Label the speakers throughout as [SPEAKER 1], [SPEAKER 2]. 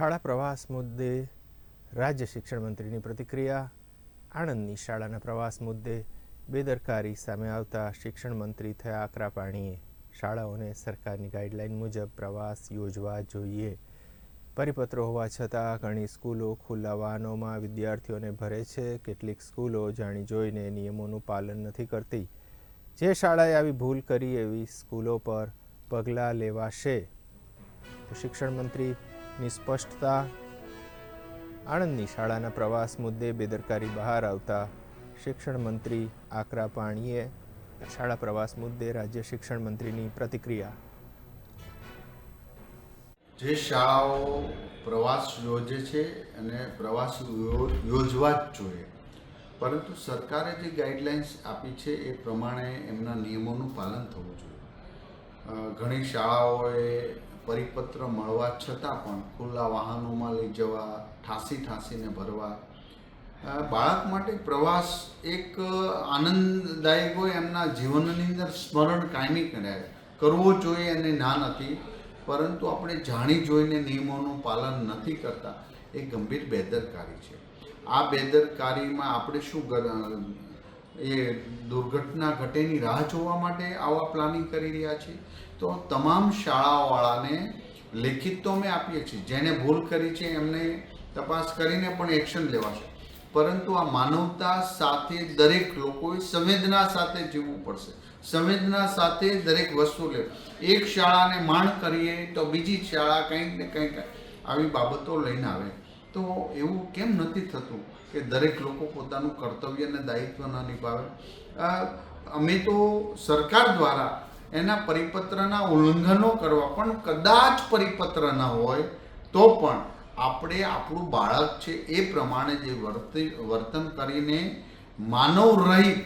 [SPEAKER 1] શાળા પ્રવાસ મુદ્દે રાજ્ય શિક્ષણ મંત્રીની પ્રતિક્રિયા, આણંદની શાળાના પ્રવાસ મુદ્દે બેદરકારી સામે આવતા શિક્ષણ મંત્રી થયા આકરા પાણીએ શાળાઓને સરકારની ગાઈડલાઈન મુજબ પ્રવાસ યોજવા જોઈએ. પરિપત્રો હોવા છતાં ઘણી સ્કૂલો ખુલ્લા વાહનોમાં વિદ્યાર્થીઓને ભરે છે. કેટલીક સ્કૂલો જાણી જોઈને નિયમોનું પાલન નથી કરતી. જે શાળાએ આવી ભૂલ કરી એવી સ્કૂલો પર પગલાં લેવાશે. તો શિક્ષણ મંત્રીની સ્પષ્ટતા, આણંદની શાળાના પ્રવાસ મુદ્દે બેદરકારી બહાર આવતા શિક્ષણ મંત્રી આકરા પાણીએ શાળા પ્રવાસ મુદ્દે રાજ્ય શિક્ષણ મંત્રીની પ્રતિક્રિયા.
[SPEAKER 2] જે શાળાઓ પ્રવાસ યોજે છે અને પ્રવાસ યોજવા જ જોઈએ. પરંતુ સરકારે જે ગાઈડલાઇન્સ આપી છે એ પ્રમાણે એમના નિયમોનું પાલન થવું જોઈએ. ઘણી શાળાઓએ પરિપત્ર મળવા છતાં પણ ખુલ્લા વાહનોમાં લઈ જવા, ઠાંસી ઠાંસીને ભરવા. બાળક માટે પ્રવાસ એક આનંદદાયક હોય, એમના જીવનની અંદર સ્મરણ કાયમી કરે. કરવો જોઈએ અને ના નથી, પરંતુ આપણે જાણી જોઈને નિયમોનું પાલન નથી કરતા. એ ગંભીર બેદરકારી છે. આ બેદરકારીમાં આપણે શું એ દુર્ઘટના ઘટેની રાહ જોવા માટે આવા પ્લાનિંગ કરી રહ્યા છીએ તો તમામ શાળાવાળાને લેખિત તો અમે આપીએ છીએ. જેને ભૂલ કરી છે એમને તપાસ કરીને પણ એક્શન લેવાશે. પરંતુ આ માનવતા સાથે દરેક લોકોએ સંવેદના સાથે જીવવું પડશે. સંવેદના સાથે દરેક વસ્તુ લે. એક શાળાને માણ કરીએ તો બીજી શાળા કંઈક ને કંઈક આવી બાબતો લઈને આવે. તો એવું કેમ નથી થતું કે દરેક લોકો પોતાનું કર્તવ્ય અને દાયિત્વ ન નિભાવે? અમે તો સરકાર દ્વારા એના પરિપત્રના ઉલ્લંઘનો કરવા પણ કદાચ પરિપત્ર ન હોય, તો પણ આપણે આપણું બાળક છે એ પ્રમાણે જે વર્તી, વર્તન કરીને માનવ રહિત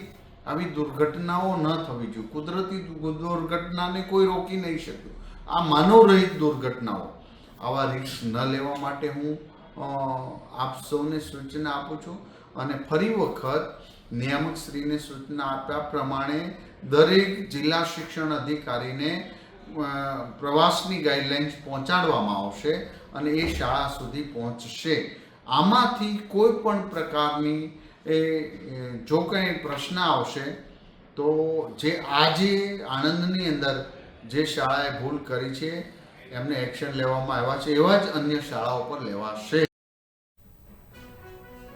[SPEAKER 2] આવી દુર્ઘટનાઓ ન થવી જોઈએ. કુદરતી દુર્ઘટનાને કોઈ રોકી નહીં શક્યું. આ માનવ રહિત દુર્ઘટનાઓ. આવા રિસ્ક ન લેવા માટે હું આપ સૌને સૂચના આપું છું અને ફરી વખત નિયામક શ્રીને સૂચના આપ્યા પ્રમાણે દરેક જિલ્લા શિક્ષણ અધિકારીને પ્રવાસની ગાઈડલાઇન્સ પહોંચાડવામાં આવશે અને એ શાળા સુધી પહોંચશે. આમાંથી કોઈ પણ પ્રકારની એ, જો કંઈ પ્રશ્ન આવશે તો જે આજે આણંદની અંદર જે શાળાએ ભૂલ કરી છે એમને એક્શન લેવામાં આવ્યા છે એવા જ અન્ય શાળાઓ પર લેવાશે.